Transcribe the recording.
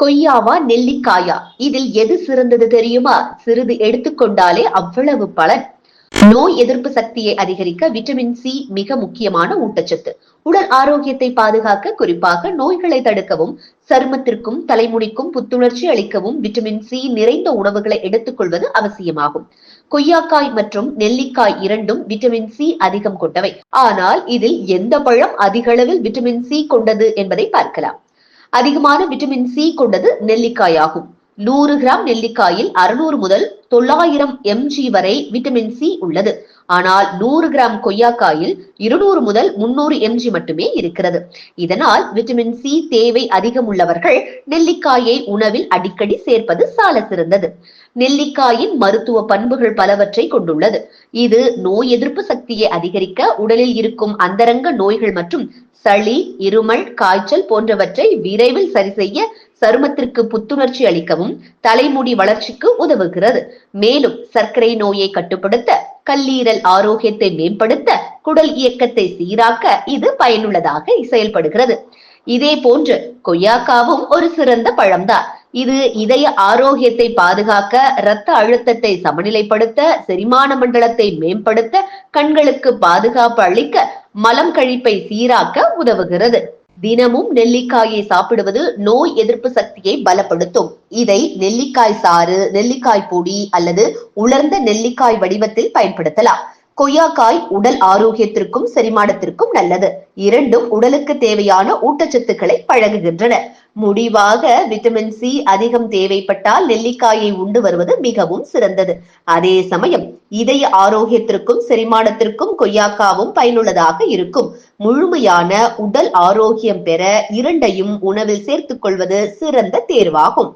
கொய்யாவா நெல்லிக்காயா? இதில் எது சிறந்தது தெரியுமா? சிறிது எடுத்துக்கொண்டாலே அவ்வளவு பலன். நோய் எதிர்ப்பு சக்தியை அதிகரிக்க விட்டமின் சி மிக முக்கியமான ஊட்டச்சத்து. உடல் ஆரோக்கியத்தை பாதுகாக்க குறிப்பாக நோய்களை தடுக்கவும் சருமத்திற்கும் தலைமுடிக்கும் புத்துணர்ச்சி அளிக்கவும் விட்டமின் சி நிறைந்த உணவுகளை எடுத்துக்கொள்வது அவசியமாகும். கொய்யாக்காய் மற்றும் நெல்லிக்காய் இரண்டும் விட்டமின் சி அதிகம் கொண்டவை. ஆனால் இதில் எந்த பழம் அதிக அளவில் விட்டமின் சி கொண்டது என்பதை பார்க்கலாம். அதிகமான விட்டமின் சி கொண்டது நெல்லிக்காய் ஆகும் நூறு கிராம் நெல்லிக்காயில் அறுநூறு முதல் தொள்ளாயிரம் எம்ஜி வரை விட்டமின் சி உள்ளது. ஆனால் நூறு கிராம் கொய்யாக்காயில் இருநூறு முதல் முன்னூறு எம்ஜி மட்டுமே இருக்கிறது. இதனால் விட்டமின் சி தேவை அதிகம் உள்ளவர்கள் நெல்லிக்காயை உணவில் அடிக்கடி சேர்ப்பது சால சிறந்தது நெல்லிக்காயின் மருத்துவ பண்புகள் பலவற்றை கொண்டுள்ளது. இது நோய் எதிர்ப்பு சக்தியை அதிகரிக்க உடலில் இருக்கும் அந்தரங்க நோய்கள் மற்றும் சளி இருமல் காய்ச்சல் போன்றவற்றை விரைவில் சரி செய்ய சருமத்திற்கு புத்துணர்ச்சி அளிக்கவும் தலைமுடி வளர்ச்சிக்கு உதவுகிறது. மேலும் சர்க்கரை நோயை கட்டுப்படுத்த கல்லீரல் ஆரோக்கியத்தை மேம்படுத்த குடல் இயக்கத்தை சீராக்க இது பயனுள்ளதாக செயல்படுகிறது. இதே போன்று கொய்யாக்காவும் ஒரு சிறந்த பழம்தான். இது இதய ஆரோக்கியத்தை பாதுகாக்க இரத்த அழுத்தத்தை சமநிலைப்படுத்த செரிமான மண்டலத்தை மேம்படுத்த கண்களுக்கு பாதுகாப்பு அளிக்க மலம் கழிப்பை சீராக்க உதவுகிறது. தினமும் நெல்லிக்காயை சாப்பிடுவது நோய் எதிர்ப்பு சக்தியை பலப்படுத்தும். இதை நெல்லிக்காய் சாறு நெல்லிக்காய் பொடி அல்லது உலர்ந்த நெல்லிக்காய் வடிவத்தில் பயன்படுத்தலாம். கொய்யாக்காய் உடல் ஆரோக்கியத்திற்கும் செரிமானத்திற்கும் நல்லது. இரண்டும் உடலுக்கு தேவையான ஊட்டச்சத்துக்களை பழகுகின்றன. முடிவாக விட்டமின் சி அதிகம் தேவைப்பட்டால் நெல்லிக்காயை உண்டு வருவது மிகவும் சிறந்தது. அதே சமயம் இதய ஆரோக்கியத்திற்கும் செரிமானத்திற்கும் கொய்யாக்காவும் பயனுள்ளதாக இருக்கும். முழுமையான உடல் ஆரோக்கியம் பெற இரண்டையும் உணவில் சேர்த்துக் கொள்வது சிறந்த தேர்வாகும்.